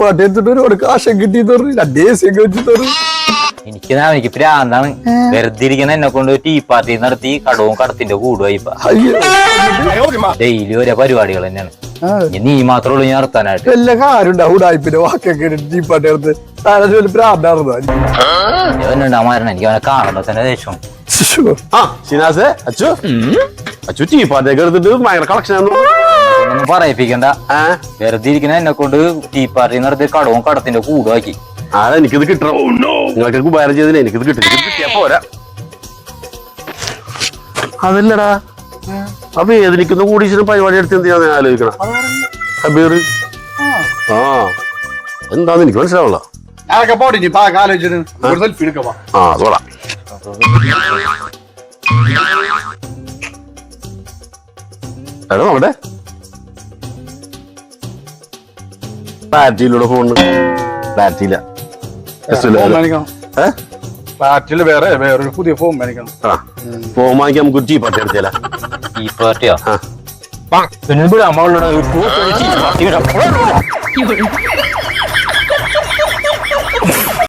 പാട്ട് എടുത്തിട്ട് ഒരുപാട് കാശം കിട്ടി വെച്ച് എനിക്ക് എനിക്ക് പ്രാന്താണ്. വെറുതെ ഇരിക്കുന്ന എന്നെ കൊണ്ട് ടീ പാർട്ടി നടത്തി കടവും കടത്തിന്റെ കൂടുമായി ഡെയിലി ഒരേ പരിപാടികൾ തന്നെയാണ്. നീ മാത്രമേ ഉള്ളൂ ഞാൻ നടത്താനായിട്ട്. എല്ലാ കാര്യം ഉണ്ടാവും ഉടായ്പിന്റെ വാക്കൊക്കെ ടീ പാർട്ടി എടുത്ത് ജോലി പ്രാന്തായിരുന്നു അവനുണ്ടാ മരണം. എനിക്ക് അവനെ കാണുമ്പോ തന്നെ ദേഷ്യം ആ ഷിനാസെ അച്ചു. അച്ചു ടീ പാട്ടൊക്കെ എടുത്തിട്ട് ഭയങ്കര കളക്ഷൻ ഒന്നും പറയിപ്പിക്കണ്ട. വെറുതെ ഇരിക്കുന്ന എന്നെ കൊണ്ട് ടീ പാർട്ടി നടത്തി കടവും കടത്തിന്റെ കൂടുമാക്കി ആ എനിക്കിത് കിട്ടണം. നിങ്ങൾക്ക് ഉപകാരം എനിക്കിത് കിട്ടും. ഇത് കിട്ടിയാ പോരാ. അതല്ലടാ. അപ്പൊ ഏതിരിക്കുന്ന കൂടി പരിപാടി എടുത്ത് എന്ത് ഞാൻ ആലോചിക്കണം? കബീർ ആ. എന്താന്ന് എനിക്ക് മനസ്സിലാവുള്ള? ഞാനൊക്കെ പോട്ടെ ഇനി ആലോചിച്ചിട്ട് ആ അതോടാ. എടാ നോക്കട്ടെ. ബാറ്ററിയിലൂടെ ഫോണ് ഏ? ഫ്ലാറ്റിൽ വേറെ വേറൊരു പുതിയ ഫോൺ മേടിക്കണം. ആ. ഫോൺ വാങ്ങിക്കാൻ നമുക്ക് ഒരു ചീപ്പാട്ടി എടുത്തേല ഈ പാർട്ടിയോ ആ? പിന്നെ ഇവിടെ നമ്മളുടെ ടീ പാർട്ടി